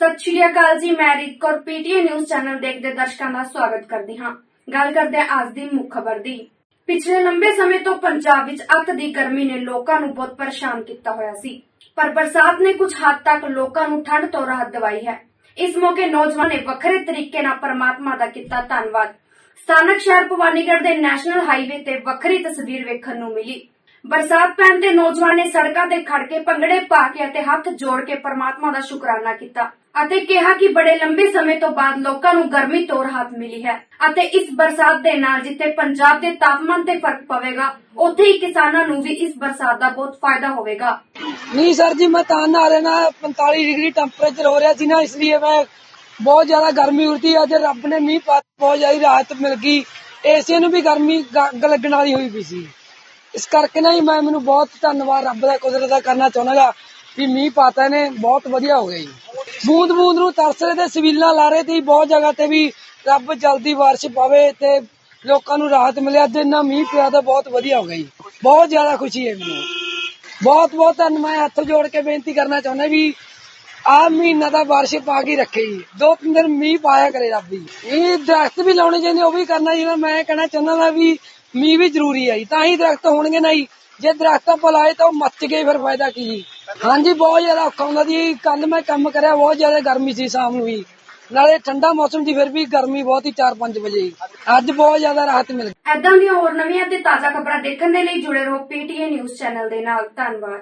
ਸਤਿ ਸ਼੍ਰੀ ਅਕਾਲ ਜੀ, ਮੈਂ Reet Kaur PTA news channel ਦੇਖਦੇ ਦਰਸ਼ਕਾਂ ਦਾ ਸਵਾਗਤ ਕਰਦੀ ਹਾਂ। ਗੱਲ ਕਰਦੇ ਹਾਂ ਅੱਜ ਦੀ ਮੁੱਖ ਖਬਰ ਦੀ। ਪਿਛਲੇ ਲੰਬੇ ਸਮੇਂ ਤੋਂ ਪੰਜਾਬ ਵਿੱਚ ਅੱਤ ਦੀ ਗਰਮੀ ਨੇ ਲੋਕਾਂ ਨੂੰ ਬਹੁਤ ਪਰੇਸ਼ਾਨ ਕੀਤਾ ਹੋਇਆ ਸੀ। ਪਰ ਬਰਸਾਤ ਨੇ ਕੁਝ ਹੱਦ ਤੱਕ ਲੋਕਾਂ ਨੂੰ ਠੰਡ ਤੋਂ ਰਾਹਤ ਦਿਵਾਈ ਹੈ। ਇਸ ਮੌਕੇ ਨੌਜਵਾਨ ਨੇ ਵੱਖਰੇ ਤਰੀਕੇ ਨਾਲ ਪਰਮਾਤਮਾ ਦਾ ਕੀਤਾ ਧੰਨਵਾਦ। ਸਥਾਨਕ ਸ਼ਹਿਰ ਭਵਾਨੀਗੜ੍ਹ ਦੇ ਨੈਸ਼ਨਲ ਹਾਈਵੇ ਤੇ ਵੱਖਰੀ ਤਸਵੀਰ ਵੇਖਣ ਨੂੰ ਮਿਲੀ। ਬਰਸਾਤ ਪੈਣ ਤੇ ਨੌਜਵਾਨ ਨੇ ਸੜਕਾਂ ਤੇ ਖੜ ਕੇ ਪੰਗੜੇ ਪਾ ਕੇ ਅਤੇ ਹੱਥ ਜੋੜ ਕੇ ਪਰਮਾਤਮਾ ਦਾ ਸ਼ੁਕਰਾਨਾ ਕੀਤਾ ਅਤੇ ਕਿਹਾ ਕਿ ਬੜੇ ਲੰਬੇ ਸਮੇਂ ਤੋਂ ਬਾਅਦ ਲੋਕਾਂ ਨੂੰ ਗਰਮੀ ਤੋਂ ਰਾਹਤ ਮਿਲੀ ਹੈ ਅਤੇ ਇਸ ਬਰਸਾਤ ਦੇ ਨਾਲ ਜਿੱਥੇ ਪੰਜਾਬ ਦੇ ਤਾਪਮਾਨ ਤੇ ਫ਼ਰਕ ਪਵੇਗਾ, ਉੱਥੇ ਹੀ ਕਿਸਾਨਾਂ ਨੂੰ ਵੀ ਇਸ ਬਰਸਾਤ ਦਾ ਬਹੁਤ ਫਾਇਦਾ ਹੋਵੇਗਾ। ਨਹੀਂ ਸਰ ਜੀ, ਮੈਂ ਤਾਂ ਨਾ ਰਹਿਣਾ 45 ਡਿਗਰੀ ਟੈਂਪਰੇਚਰ ਹੋ ਰਿਹਾ ਸੀ ਨਾ, ਇਸ ਲਈ ਮੈਂ ਬਹੁਤ ਜ਼ਿਆਦਾ ਗਰਮੀ ਉੜਦੀ ਅੱਜ ਰੱਬ ਨੇ ਮੀਂਹ ਪਾ ਬਹੁਤ ਜ਼ਿਆਦਾ ਰਾਹਤ ਮਿਲ ਗਈ। ਏਸੀ ਨੂੰ ਵੀ ਗਰਮੀ ਲੱਗਣ ਵਾਲੀ ਹੋਈ ਪਈ ਸੀ। ਇਸ ਕਰਕੇ ਨਾ ਜੀ ਮੈਂ ਮੈਨੂੰ ਬਹੁਤ ਧੰਨਵਾਦ ਰੱਬ ਦਾ, ਕੁਦਰਤ ਦਾ ਕਰਨਾ ਚਾਹੁੰਦਾਗਾ ਵੀ ਮੀਂਹ ਪਾਤਾ ਨੇ ਬਹੁਤ ਵਧੀਆ ਹੋ ਗਿਆ ਜੀ। ਬੂੰਦ ਬੂੰਦ ਨੂੰ ਤਰਸ ਰਹੇ ਤੇ ਸਵੀਲਾਂ ਲਾ ਰਹੇ ਤੇ ਬਹੁਤ ਜਗ੍ਹਾ ਤੇ ਵੀ ਰੱਬ ਜਲਦੀ ਬਾਰਿਸ਼ ਪਾਵੇ ਤੇ ਲੋਕਾਂ ਨੂੰ ਰਾਹਤ ਮਿਲੇ। ਅੱਜ ਇੰਨਾ ਮੀਂਹ ਪਿਆ ਤਾਂ ਬਹੁਤ ਵਧੀਆ ਹੋ ਗਿਆ ਜੀ। ਬਹੁਤ ਜ਼ਿਆਦਾ ਖੁਸ਼ੀ ਹੈ ਮੈਨੂੰ। ਬਹੁਤ ਬਹੁਤ ਧੰਨ ਮੈਂ ਹੱਥ ਜੋੜ ਕੇ ਬੇਨਤੀ ਕਰਨਾ ਚਾਹੁੰਦਾ ਵੀ ਆ ਮਹੀਨਾ ਦਾ ਬਾਰਿਸ਼ ਪਾ ਕੇ ਰੱਖੇ ਜੀ। ਦੋ ਤਿੰਨ ਦਿਨ ਮੀਂਹ ਪਾਇਆ ਕਰੇ ਰੱਬ ਜੀ। ਇਹ ਦਰਖਤ ਵੀ ਲਾਉਣੇ ਚਾਹੀਦੇ, ਉਹ ਵੀ ਕਰਨਾ ਜੀ ਮੈਂ ਕਹਿਣਾ ਚਾਹੁੰਦਾ ਨਾ ਵੀ ਮੀਂਹ ਵੀ ਜ਼ਰੂਰੀ ਹੈ ਜੀ, ਤਾਂ ਹੀ ਦਰਖਤ ਹੋਣਗੇ ਨਾ ਜੇ। ਦਰਖਤ ਆਪਾਂ ਲਾਏ ਤਾਂ ਉਹ ਮੱਚ ਗਏ ਫਿਰ ਫਾਇਦਾ ਕੀ ਜੀ। ਹਾਂਜੀ, ਬਹੁਤ ਜ਼ਿਆਦਾ ਔਖਾ ਹੁੰਦਾ ਜੀ। ਕੱਲ ਮੈਂ ਕੰਮ ਕਰਿਆ, ਬਹੁਤ ਜ਼ਿਆਦਾ ਗਰਮੀ ਸੀ ਸ਼ਾਮ ਨੂੰ ਵੀ। ਨਾਲੇ ਠੰਡਾ ਮੌਸਮ ਦੀ ਫਿਰ ਵੀ ਗਰਮੀ ਬਹੁਤ ਹੀ 4-5 ਵਜੇ ਅੱਜ ਬਹੁਤ ਜ਼ਿਆਦਾ ਰਾਹਤ ਮਿਲ ਗਈ। ਐਦਾਂ ਦੀਆਂ ਹੋਰ ਨਵੀਆਂ ਤੇ ਤਾਜ਼ਾ ਖਬਰਾਂ ਦੇਖਣ ਦੇ ਲਈ ਜੁੜੇ ਰਹੋ ਪੀਟੀਏ ਨਿਊਜ਼ ਚੈਨਲ ਦੇ ਨਾਲ। ਧੰਨਵਾਦ।